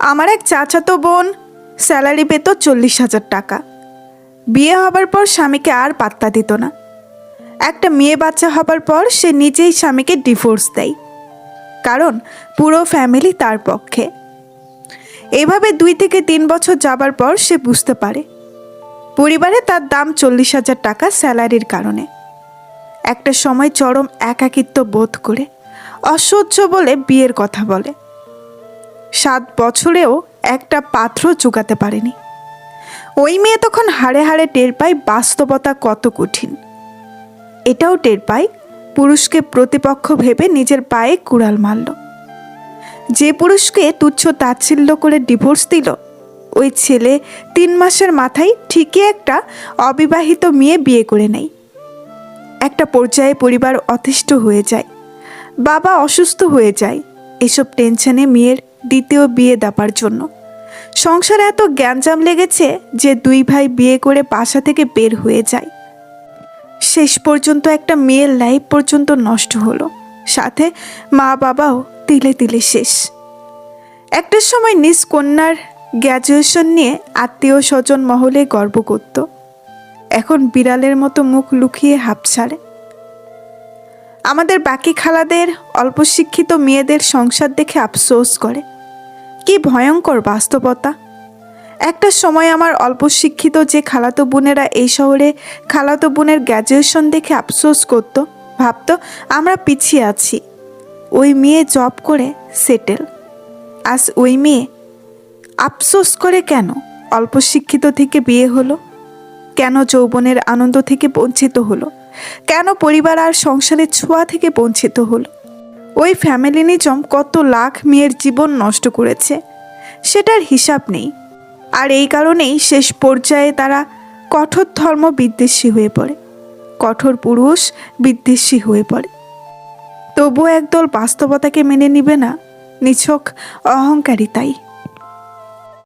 আমার এক চাচাতো বোন স্যালারি পেত চল্লিশ হাজার টাকা। বিয়ে হবার পর স্বামীকে আর পাত্তা দিত না। একটা মেয়ে বাচ্চা হবার পর সে নিজেই স্বামীকে ডিভোর্স দেয়, কারণ পুরো ফ্যামিলি তার পক্ষে। এভাবে দুই থেকে তিন বছর যাবার পর সে বুঝতে পারে, পরিবারে তার দাম চল্লিশ হাজার টাকা স্যালারির কারণে। একটা সময় চরম একাকিত্ব বোধ করে, অসহ্য বলে বিয়ের কথা বলে। সাত বছরেও একটা পাত্র জোগাতে পারেনি। ওই মেয়ে তখন হাড়ে হাড়ে টের পায় বাস্তবতা কত কঠিন। এটাও টের পায় পুরুষকে প্রতিপক্ষ ভেবে নিজের পায়ে কুড়াল মারল। যে পুরুষকে তুচ্ছ তাচ্ছিল্য করে ডিভোর্স দিল, ওই ছেলে তিন মাসের মাথায় ঠিকই একটা অবিবাহিত মেয়ে বিয়ে করে নেয়। একটা পর্যায়ে পরিবার অতিষ্ঠ হয়ে যায়, বাবা অসুস্থ হয়ে যায়, এসব টেনশনে মেয়ের দ্বিতীয় বিয়ে দেবার জন্য। সংসারে এত গ্যাঞ্জাম লেগেছে যে দুই ভাই বিয়ে করে বাসা থেকে বের হয়ে যায়। শেষ পর্যন্ত একটা মেয়ের লাইফ পর্যন্ত নষ্ট হলো। সাথে মা বাবাও তিলে তিলে শেষ। একটা সময় নিজ কন্যার গ্র্যাজুয়েশন নিয়ে আত্মীয় স্বজন মহলে গর্ব করত। এখন বিড়ালের মতো মুখ লুকিয়ে হাঁপ ছাড়ে। আমাদের বাকি খালাদের অল্প শিক্ষিত মেয়েদের সংসার দেখে আফসোস করে। কি ভয়ঙ্কর বাস্তবতা? একটা সময় আমার অল্প শিক্ষিত যে খালাতো বোনেরা এই শহরে খালাতো বোনের গ্র্যাজুয়েশন দেখে আফসোস করতো, ভাবতো, আমরা পিছিয়ে আছি। ওই মেয়ে জব করে, সেটেল। আজ ওই মেয়ে আফসোস করে কেন? অল্প শিক্ষিত থেকে বিয়ে হলো? কেন যৌবনের আনন্দ থেকে বঞ্চিত হলো? কেন পরিবার আর সংসারের ছোঁয়া থেকে বঞ্চিত হলো? ওই ফ্যামিলি নিজম কত লাখ মেয়ের জীবন নষ্ট করেছে, সেটার হিসাব নেই। আর এই কারণেই শেষ পর্যায়ে তারা কঠোর ধর্ম বিদ্বেষী হয়ে পড়ে, কঠোর পুরুষ বিদ্বেষী হয়ে পড়ে। তবুও একদল বাস্তবতাকে মেনে নিবে না, নিছক অহংকারী তাই।